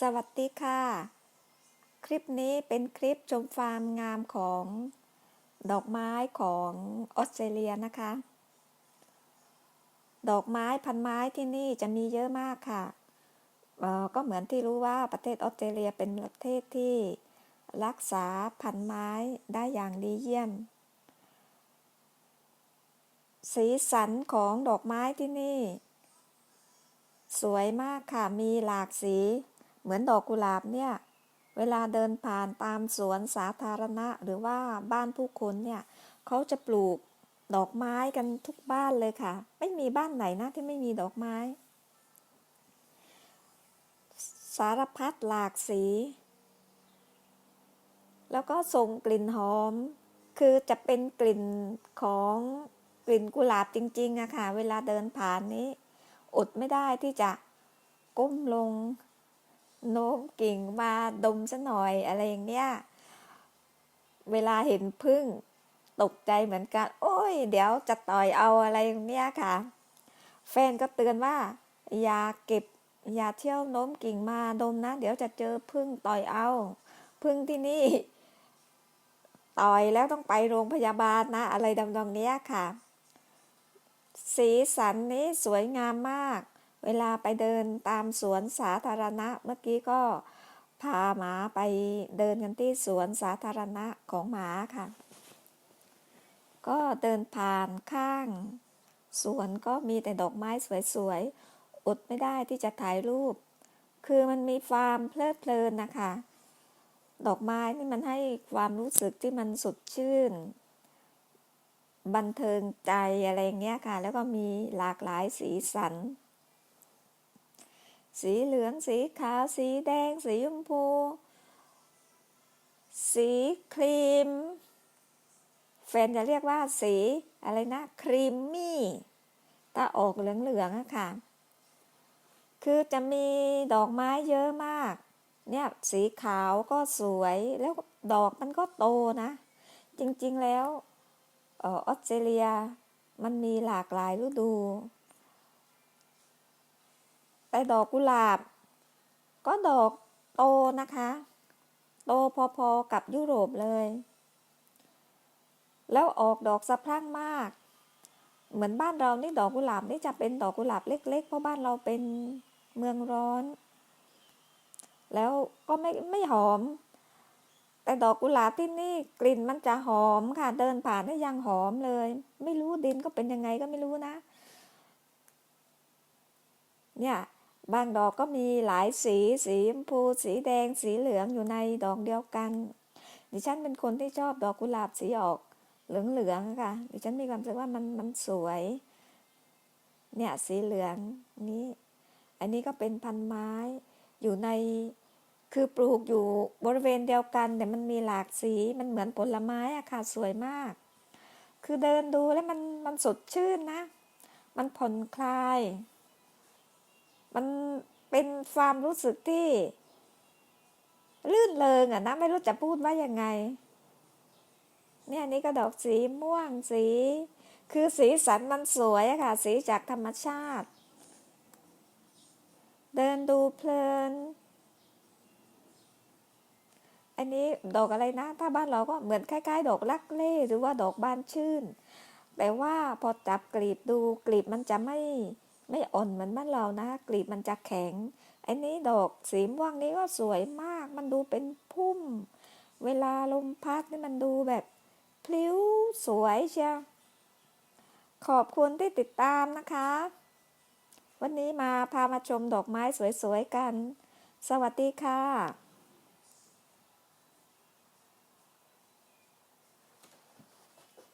สวัสดีค่ะ คลิปนี้เป็นคลิปชมฟาร์มงามของดอกไม้ของออสเตรเลียนะคะ ดอกไม้พันไม้ที่นี่จะมีเยอะมากค่ะ ก็เหมือนที่รู้ว่าประเทศออสเตรเลียเป็นประเทศที่รักษาพันไม้ได้อย่างดีเยี่ยม สีสันของดอกไม้ที่นี่ สวยมากค่ะ มีหลากสี เหมือนดอกกุหลาบเนี่ย เวลาเดินผ่านตามสวนสาธารณะ หรือว่าบ้านผู้คนเนี่ยเขาจะปลูกดอกไม้กันทุกบ้านเลยค่ะ ไม่มีบ้านไหนนะที่ไม่มีดอกไม้ สารพัดหลากสี แล้วก็ส่งกลิ่นหอม คือจะเป็นกลิ่นของกลิ่นกุหลาบจริงๆอะค่ะ เวลาเดินผ่านนี้ อดไม่ได้ที่จะก้มลง โน้มกิ่งมาดมซะหน่อยอะไรอย่างเงี้ย เวลาเห็นพึ่งตกใจเหมือนกัน โอ้ย เดี๋ยวจะต่อยเอาอะไรอย่างเงี้ยค่ะ แฟนก็เตือนว่า อย่าเก็บอย่าเที่ยวโน้มกิ่งมาดมนะ เดี๋ยวจะเจอพึ่งต่อยเอา พึ่งที่นี่ ต่อยแล้วต้องไปโรงพยาบาลนะ อะไรดำๆเนี้ยค่ะ สีสันนี้สวยงามมาก เวลาไปเดินตามสวนสาธารณะเมื่อกี้ก็พาหมาไปเดินกันที่สวนสาธารณะของหมาค่ะ ก็เดินผ่านข้าง สวนก็มีแต่ดอกไม้สวยๆอดไม่ได้ที่จะถ่ายรูป คือมันมีฟาร์มเพลิดเพลินนะคะ ดอกไม้นี่มันให้ความรู้สึกที่มันสดชื่น บันเทิงใจอะไรเงี้ยค่ะ แล้วก็มีหลากหลายสีสัน สีเหลือง สีขาว สีแดง สีชมพู สีครีม แฟนจะเรียกว่าสีอะไรนะ ครีมมี่ตาออกเหลืองๆอะค่ะ คือจะมีดอกไม้เยอะมาก เนี่ยสีขาวก็สวยแล้วดอกมันก็โตนะ จริงๆแล้วออสเตรเลียมันมีหลากหลายฤดู แต่ดอกกุหลาบ ก็ดอกโตนะคะ โตพอๆกับยุโรปเลย แล้วออกดอกสะพรั่งมาก เหมือนบ้านเรานี่ดอกกุหลาบนี่จะเป็นดอกกุหลาบเล็ก ๆ เพราะบ้านเราเป็นเมืองร้อน แล้วก็ไม่ไม่หอม แต่ดอกกุหลาบที่นี่กลิ่นมันจะหอมค่ะ เดินผ่านได้ยังหอมเลย ไม่รู้ดินก็เป็นยังไงก็ไม่รู้นะ เนี่ย บางดอกก็มีหลายสี สีชมพู สีแดง สีเหลืองอยู่ในดอกเดียวกัน ดิฉันเป็นคนที่ชอบดอกกุหลาบสีออกเหลืองๆค่ะ ดิฉันมีความรู้สึกว่ามันมันสวย เนี่ยสีเหลืองนี้ อันนี้ก็เป็นพันไม้อยู่ในคือปลูกอยู่บริเวณเดียวกัน แต่มันมีหลากสีมันเหมือนผลไม้อะค่ะสวยมาก คือเดินดูแล้วมันมันสดชื่นนะ มันผ่อนคลาย มันเป็นความรู้สึกที่ลื่นเลงอะนะไม่รู้จะพูดว่ายังไง เนี่ยนี่ก็ดอกสีม่วงสี คือสีสันมันสวยอะค่ะ สีจากธรรมชาติ เดินดูเพลิน อันนี้ดอกอะไรนะ ถ้าบ้านเราก็เหมือนคล้ายๆ ดอกลักเล่หรือว่าดอกบานชื่น แต่ว่าพอจับกลีบดูกลีบมันจะไม่ ไม่อ่อนเหมือนบ้านเรานะกลีบมันจะแข็งอันนี้ดอกสีม่วงนี้ก็สวยมาก มันดูเป็นพุ่ม เวลาลมพัดนี่มันดูแบบพลิ้วสวยเชียวขอบคุณที่ติดตามนะคะ วันนี้มาพามาชมดอกไม้สวยๆกัน สวัสดีค่ะ